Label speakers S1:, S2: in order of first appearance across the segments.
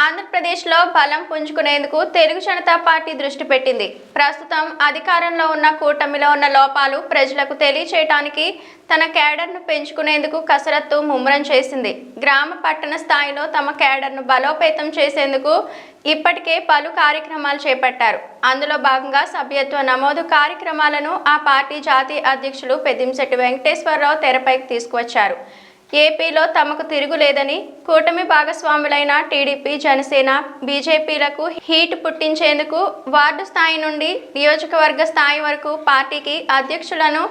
S1: ఆంధ్రప్రదేశ్లో బలం పుంజుకునేందుకు తెలుగు జనతా పార్టీ దృష్టి పెట్టింది. ప్రస్తుతం అధికారంలో ఉన్న కూటమిలో ఉన్న లోపాలు ప్రజలకు తెలియచేయటానికి తన కేడర్ను పెంచుకునేందుకు కసరత్తు ముమ్మరం చేసింది. గ్రామ పట్టణ స్థాయిలో తమ కేడర్ను బలోపేతం చేసేందుకు ఇప్పటికే పలు కార్యక్రమాలు చేపట్టారు. అందులో భాగంగా సభ్యత్వ నమోదు కార్యక్రమాలను ఆ పార్టీ జాతీయ అధ్యక్షులు పెద్దింశెట్టి వెంకటేశ్వరరావు తెరపైకి తీసుకువచ్చారు. ఏపీలో తమకు తిరుగులేదని కూటమి భాగస్వాములైన టీడీపీ జనసేన బీజేపీలకు హీట్ పుట్టించేందుకు వార్డు స్థాయి నుండి నియోజకవర్గ స్థాయి వరకు పార్టీకి అధ్యక్షులను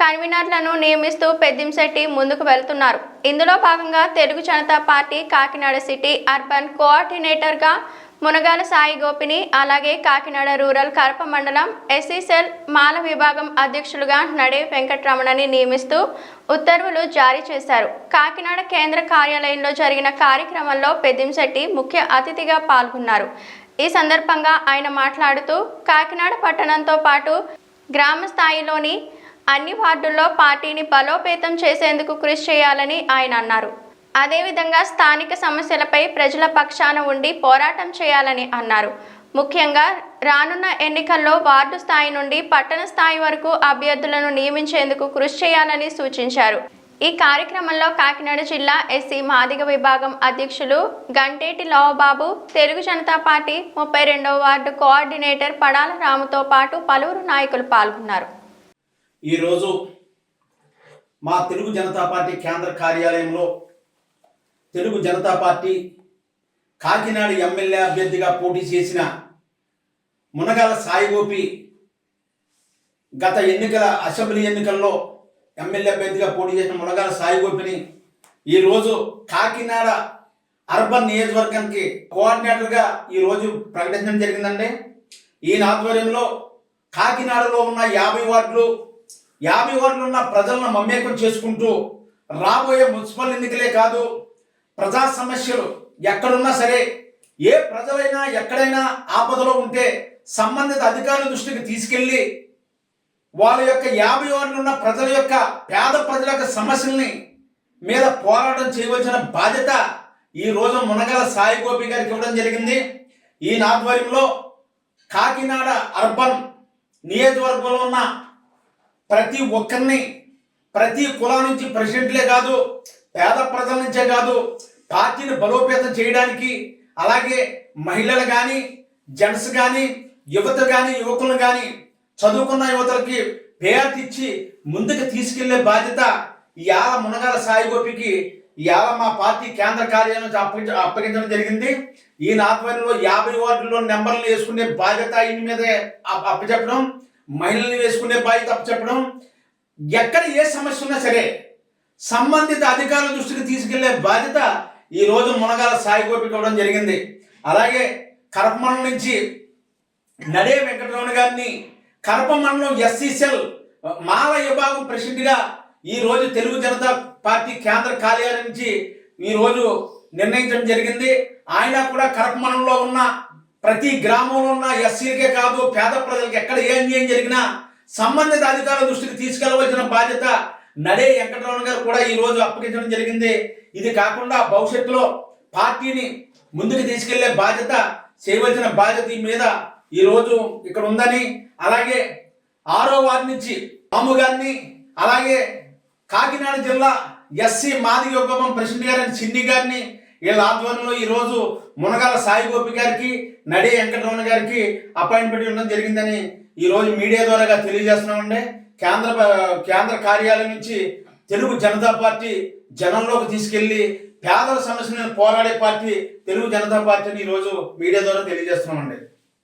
S1: కన్వీనర్లను నియమిస్తూ పెద్దింశెట్టి ముందుకు వెళ్తున్నారు. ఇందులో భాగంగా Telugu Janata party Kakinada city urban కోఆర్డినేటర్గా Munagala Sai గోపిని అలాగే కాకినాడ రూరల్ కరప మండలం ఎస్ఈసెల్ మాల విభాగం అధ్యక్షులుగా నడే వెంకటరమణని నియమిస్తూ ఉత్తర్వులు జారీ చేశారు. కాకినాడ కేంద్ర కార్యాలయంలో జరిగిన కార్యక్రమంలో పెద్దింశెట్టి ముఖ్య అతిథిగా పాల్గొన్నారు. ఈ సందర్భంగా ఆయన మాట్లాడుతూ కాకినాడ పట్టణంతో పాటు గ్రామ స్థాయిలోని అన్ని వార్డుల్లో పార్టీని బలోపేతం చేసేందుకు కృషి చేయాలని ఆయన అన్నారు. అదేవిధంగా స్థానిక సమస్యలపై ప్రజల పక్షాన ఉండి పోరాటం చేయాలని అన్నారు. ముఖ్యంగా రానున్న ఎన్నికల్లో వార్డు స్థాయి నుండి పట్టణ స్థాయి వరకు అభ్యర్థులను నియమించేందుకు కృషి చేయాలని సూచించారు. ఈ కార్యక్రమంలో కాకినాడ జిల్లా ఎస్సీ మాదిగ విభాగం అధ్యక్షులు గంటేటి లావబాబు తెలుగు జనతా పార్టీ ముప్పై రెండవ వార్డు కోఆర్డినేటర్ పడాల రాముతో పాటు పలువురు నాయకులు పాల్గొన్నారు.
S2: ఈరోజు మా తెలుగు జనతా పార్టీ కేంద్ర కార్యాలయంలో తెలుగు జనతా పార్టీ కాకినాడ ఎమ్మెల్యే అభ్యర్థిగా పోటీ చేసిన మునగాల సాయిగోపి గత ఎన్నికల అసెంబ్లీ ఎన్నికల్లో ఎమ్మెల్యే అభ్యర్థిగా పోటీ చేసిన మునగాల సాయిగోపిని ఈరోజు కాకినాడ అర్బన్ నియోజకవర్గానికి కోఆర్డినేటర్గా ఈరోజు ప్రకటించడం జరిగిందండి. ఈయన ఆధ్వర్యంలో కాకినాడలో ఉన్న యాభై వార్డులు యాభై వార్డులు ఉన్న ప్రజలను మమేకం చేసుకుంటూ రాబోయే మున్సిపల్ ఎన్నికలే కాదు ప్రజా సమస్యలు ఎక్కడున్నా సరే ఏ ప్రజలైనా ఎక్కడైనా ఆపదలో ఉంటే సంబంధిత అధికారుల దృష్టికి తీసుకెళ్ళి వాళ్ళ యొక్క యాభై వార్డులు ఉన్న ప్రజల యొక్క పేద ప్రజల యొక్క సమస్యల్ని మీద పోరాటం చేయవలసిన బాధ్యత ఈ రోజు మునగల సాయి గోపి గారికి ఇవ్వడం జరిగింది. ఈ ఆధ్వర్యంలో కాకినాడ అర్బన్ నియోజకవర్గంలో ఉన్న ప్రతి ఒక్కరిని ప్రతి కులా నుంచి ప్రెసిడెంట్లే కాదు పేద ప్రజల నుంచే కాదు పార్టీని బలోపేతం చేయడానికి అలాగే మహిళలు కానీ జెంట్స్ కానీ యువత కానీ యువకులను కానీ చదువుకున్న యువతలకి పేరు ఇచ్చి ముందుకు తీసుకెళ్ళే బాధ్యత ఇవాళ మునగాల సాయి గోపికి ఇవాళ మా పార్టీ కేంద్ర కార్యాలయం నుంచి అప్పగించ అప్పగించడం జరిగింది. ఈయన ఆధ్వర్యంలో యాభై వార్డుల్లో నెంబర్లు వేసుకునే బాధ్యత ఈయన మీదే అప్పచెప్పడం మహిళల్ని వేసుకునే బాధ్యత అప్పచెప్పడం. ఎక్కడ ఏ సమస్య ఉన్నా సరే సంబంధిత అధికారుల దృష్టికి తీసుకెళ్ళే బాధ్యత ఈ రోజు మునగాల సాయి గోపికి ఇవ్వడం జరిగింది. అలాగే కరపమండలం నుంచి నడే వెంకటరమణ గారిని కరప మండలం ఎస్సీసెల్ మాల విభాగం ప్రెసిడెంట్గా ఈ రోజు తెలుగు జనతా పార్టీ కేంద్ర కార్యాలయం నుంచి ఈరోజు నిర్ణయించడం జరిగింది. ఆయన కూడా కరప మండలంలో ఉన్న ప్రతి గ్రామంలో ఉన్న ఎస్సీలకే కాదు పేద ప్రజలకు ఎక్కడ ఏ అన్యాయం జరిగినా సంబంధిత అధికారుల దృష్టికి తీసుకెళ్ళవలసిన బాధ్యత నడే వెంకటరమణ గారు కూడా ఈ రోజు అప్పగించడం జరిగింది. ఇది కాకుండా భవిష్యత్తులో పార్టీని ముందుకు తీసుకెళ్ళే బాధ్యత చేయవలసిన బాధ్యత ఈ మీద ఈ రోజు ఇక్కడ ఉందని అలాగే ఆరో వార్డు నుంచి రాము గారిని అలాగే కాకినాడ జిల్లా ఎస్సీ మాదిగ విభాగం ప్రెసిడెంట్ గారిని చిన్ని గారిని వీళ్ళ ఆధ్వర్యంలో ఈ రోజు మునగాల సాయి గోపి గారికి నడే వెంకటరమణ గారికి అపాయింట్మెంట్ ఇవ్వడం జరిగిందని ఈరోజు మీడియా ద్వారా తెలియజేస్తున్నామండి. కేంద్ర కేంద్ర కార్యాలయం నుంచి తెలుగు జనతా పార్టీ జనంలోకి తీసుకెళ్ళి పేదల సమస్యలను పోరాడే పార్టీ తెలుగు జనతా పార్టీని ఈ రోజు మీడియా ద్వారా తెలియజేస్తున్నామండి.